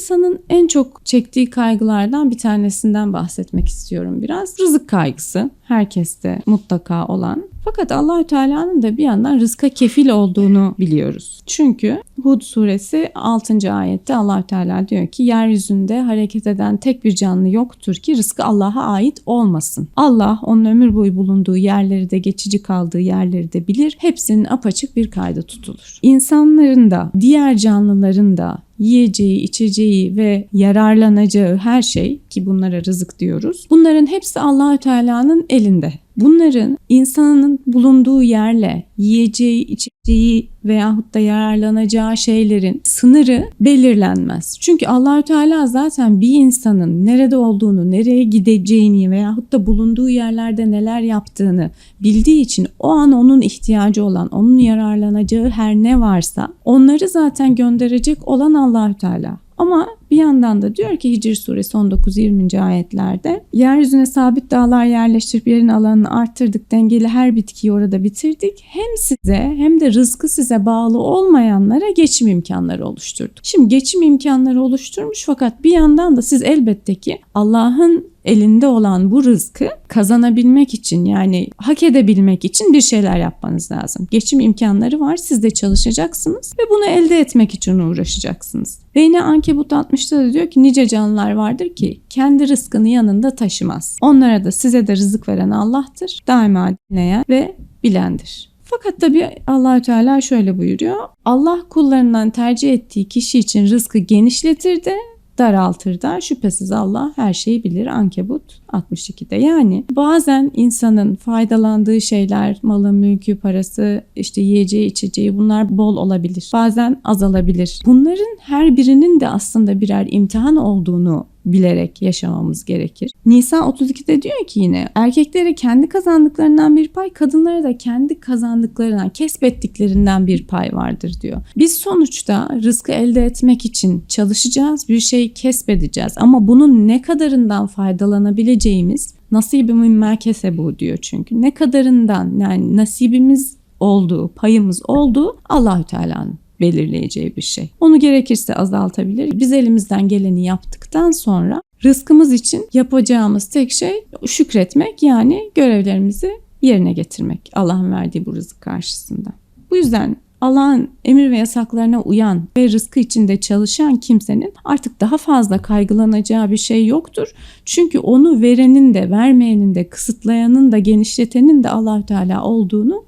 insanın en çok çektiği kaygılardan bir tanesinden bahsetmek istiyorum biraz. Rızık kaygısı herkeste mutlaka olan. Fakat Allahü Teala'nın da bir yandan rızka kefil olduğunu biliyoruz. Çünkü Hud suresi 6. ayette Allahü Teala diyor ki yeryüzünde hareket eden tek bir canlı yoktur ki rızkı Allah'a ait olmasın. Allah onun ömür boyu bulunduğu yerleri de geçici kaldığı yerleri de bilir. Hepsinin apaçık bir kaydı tutulur. İnsanların da diğer canlıların da yiyeceği, içeceği ve yararlanacağı her şey ki bunlara rızık diyoruz. Bunların hepsi Allahü Teala'nın elinde. Bunların insanın bulunduğu yerle yiyeceği, içeceği veyahut da yararlanacağı şeylerin sınırı belirlenmez. Çünkü Allahü Teala zaten bir insanın nerede olduğunu, nereye gideceğini veyahut da bulunduğu yerlerde neler yaptığını bildiği için o an onun ihtiyacı olan, onun yararlanacağı her ne varsa onları zaten gönderecek olan Allahü Teala. Ama bir yandan da diyor ki Hicr suresi 19-20. ayetlerde yeryüzüne sabit dağlar yerleştirip yerin alanını arttırdık dengeli her bitkiyi orada bitirdik. Hem size hem de rızkı size bağlı olmayanlara geçim imkanları oluşturduk. Şimdi geçim imkanları oluşturmuş fakat bir yandan da siz elbette ki Allah'ın elinde olan bu rızkı kazanabilmek için yani hak edebilmek için bir şeyler yapmanız lazım. Geçim imkanları var siz de çalışacaksınız ve bunu elde etmek için uğraşacaksınız. Ve yine Ankebut 60'ta da diyor ki nice canlılar vardır ki kendi rızkını yanında taşımaz. Onlara da size de rızık veren Allah'tır. Daima dinleyen ve bilendir. Fakat tabi Allahü Teala şöyle buyuruyor. Allah kullarından tercih ettiği kişi için rızkı genişletir de daraltır da şüphesiz Allah her şeyi bilir. Ankebut 62'de. Yani bazen insanın faydalandığı şeyler, malı, mülkü, parası, işte yiyeceği, içeceği bunlar bol olabilir. Bazen azalabilir. Bunların her birinin de aslında birer imtihan olduğunu bilerek yaşamamız gerekir. Nisa 32'de diyor ki yine erkeklere kendi kazandıklarından bir pay, kadınlara da kendi kazandıklarından, kesbettiklerinden bir pay vardır diyor. Biz sonuçta rızkı elde etmek için çalışacağız, bir şey kesbedeceğiz ama bunun ne kadarından faydalanabileceğimiz nasibimin merkeze bu diyor çünkü. Ne kadarından yani nasibimiz olduğu, payımız olduğu Allahü Teala'nın belirleyeceği bir şey. Onu gerekirse azaltabilir. Biz elimizden geleni yaptıktan sonra rızkımız için yapacağımız tek şey şükretmek yani görevlerimizi yerine getirmek Allah'ın verdiği bu rızık karşısında. Bu yüzden Allah'ın emir ve yasaklarına uyan ve rızkı içinde çalışan kimsenin artık daha fazla kaygılanacağı bir şey yoktur. Çünkü onu verenin de, vermeyenin de, kısıtlayanın da, genişletenin de Allahü Teala olduğunu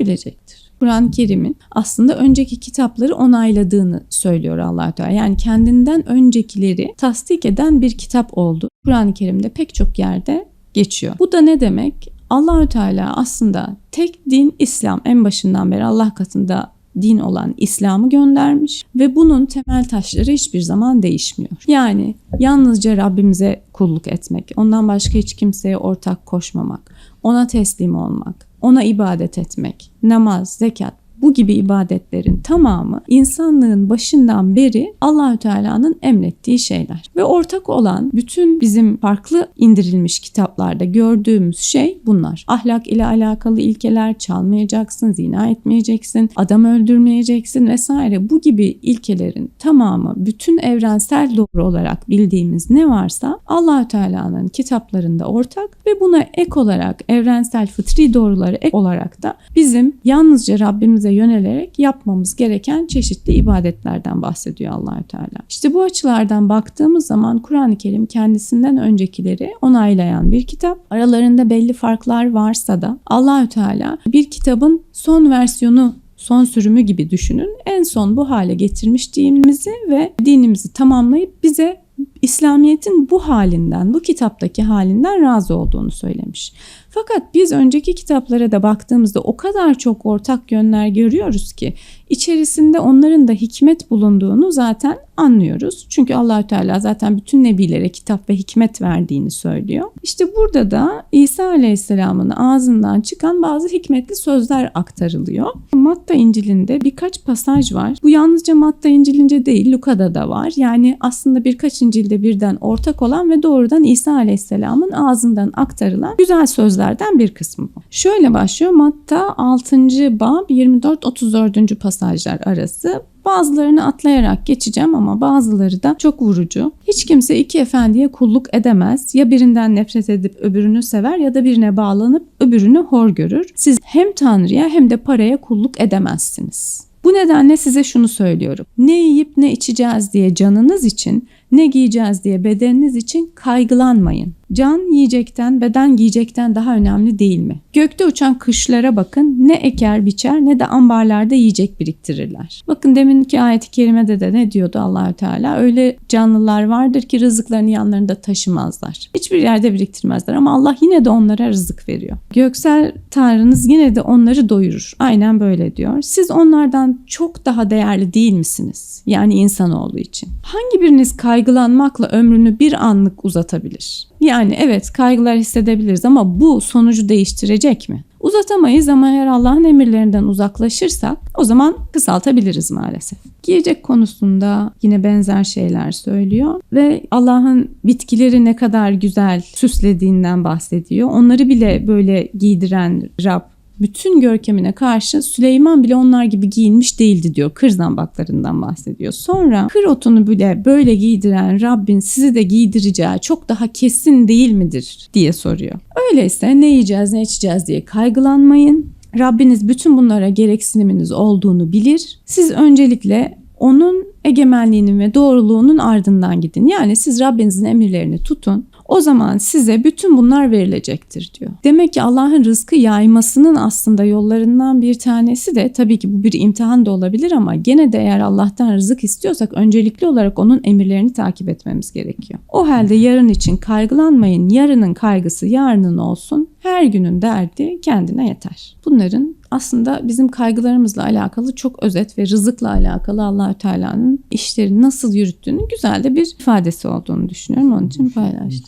bilecektir. Kur'an-ı Kerim'in aslında önceki kitapları onayladığını söylüyor allah Teala. Yani kendinden öncekileri tasdik eden bir kitap oldu. Kur'an-ı Kerim'de pek çok yerde geçiyor. Bu da ne demek? Allahü Teala aslında tek din İslam en başından beri Allah katında din olan İslam'ı göndermiş ve bunun temel taşları hiçbir zaman değişmiyor. Yani yalnızca Rabbimize kulluk etmek, ondan başka hiç kimseye ortak koşmamak, ona teslim olmak, ona ibadet etmek, namaz, zekat bu gibi ibadetlerin tamamı insanlığın başından beri Allahü Teala'nın emrettiği şeyler. Ve ortak olan bütün bizim farklı indirilmiş kitaplarda gördüğümüz şey bunlar. Ahlak ile alakalı ilkeler çalmayacaksın, zina etmeyeceksin, adam öldürmeyeceksin vesaire. Bu gibi ilkelerin tamamı bütün evrensel doğru olarak bildiğimiz ne varsa Allahü Teala'nın kitaplarında ortak ve buna ek olarak evrensel fıtri doğruları ek olarak da bizim yalnızca Rabbimize yönelerek yapmamız gereken çeşitli ibadetlerden bahsediyor Allahü Teala. İşte bu açılardan baktığımız zaman Kur'an-ı Kerim kendisinden öncekileri onaylayan bir kitap. Aralarında belli farklar varsa da Allahü Teala bir kitabın son versiyonu son sürümü gibi düşünün. En son bu hale getirmiş dinimizi ve dinimizi tamamlayıp bize İslamiyet'in bu halinden, bu kitaptaki halinden razı olduğunu söylemiş. Fakat biz önceki kitaplara da baktığımızda o kadar çok ortak yönler görüyoruz ki içerisinde onların da hikmet bulunduğunu zaten anlıyoruz. Çünkü Allahü Teala zaten bütün nebilere kitap ve hikmet verdiğini söylüyor. İşte burada da İsa Aleyhisselam'ın ağzından çıkan bazı hikmetli sözler aktarılıyor. Matta İncil'inde birkaç pasaj var. Bu yalnızca Matta İncil'ince değil Luka'da da var. Yani aslında birkaç İncil şekilde birden ortak olan ve doğrudan İsa Aleyhisselam'ın ağzından aktarılan güzel sözlerden bir kısmı bu. Şöyle başlıyor Matta 6. bab 24-34. pasajlar arası. Bazılarını atlayarak geçeceğim ama bazıları da çok vurucu. Hiç kimse iki efendiye kulluk edemez. Ya birinden nefret edip öbürünü sever ya da birine bağlanıp öbürünü hor görür. Siz hem Tanrı'ya hem de paraya kulluk edemezsiniz. Bu nedenle size şunu söylüyorum. Ne yiyip ne içeceğiz diye canınız için, ne giyeceğiz diye bedeniniz için kaygılanmayın. Can yiyecekten, beden giyecekten daha önemli değil mi? Gökte uçan kışlara bakın. Ne eker biçer ne de ambarlarda yiyecek biriktirirler. Bakın deminki ayet-i kerimede de ne diyordu Allahü Teala? Öyle canlılar vardır ki rızıklarını yanlarında taşımazlar. Hiçbir yerde biriktirmezler ama Allah yine de onlara rızık veriyor. Göksel Tanrınız yine de onları doyurur. Aynen böyle diyor. Siz onlardan çok daha değerli değil misiniz? Yani insanoğlu için. Hangi biriniz kaygılanmakla ömrünü bir anlık uzatabilir? Yani evet kaygılar hissedebiliriz ama bu sonucu değiştirecek mi? Uzatamayız ama eğer Allah'ın emirlerinden uzaklaşırsak o zaman kısaltabiliriz maalesef. Giyecek konusunda yine benzer şeyler söylüyor ve Allah'ın bitkileri ne kadar güzel süslediğinden bahsediyor. Onları bile böyle giydiren Rab bütün görkemine karşı Süleyman bile onlar gibi giyinmiş değildi diyor. Kır zambaklarından bahsediyor. Sonra kır otunu bile böyle giydiren Rabbin sizi de giydireceği çok daha kesin değil midir diye soruyor. Öyleyse ne yiyeceğiz ne içeceğiz diye kaygılanmayın. Rabbiniz bütün bunlara gereksiniminiz olduğunu bilir. Siz öncelikle onun egemenliğinin ve doğruluğunun ardından gidin. Yani siz Rabbinizin emirlerini tutun. O zaman size bütün bunlar verilecektir diyor. Demek ki Allah'ın rızkı yaymasının aslında yollarından bir tanesi de tabii ki bu bir imtihan da olabilir ama gene de eğer Allah'tan rızık istiyorsak öncelikli olarak onun emirlerini takip etmemiz gerekiyor. O halde yarın için kaygılanmayın. Yarının kaygısı yarının olsun. Her günün derdi kendine yeter. Bunların aslında bizim kaygılarımızla alakalı çok özet ve rızıkla alakalı Allahü Teala'nın işleri nasıl yürüttüğünü güzel de bir ifadesi olduğunu düşünüyorum. Onun için paylaştım.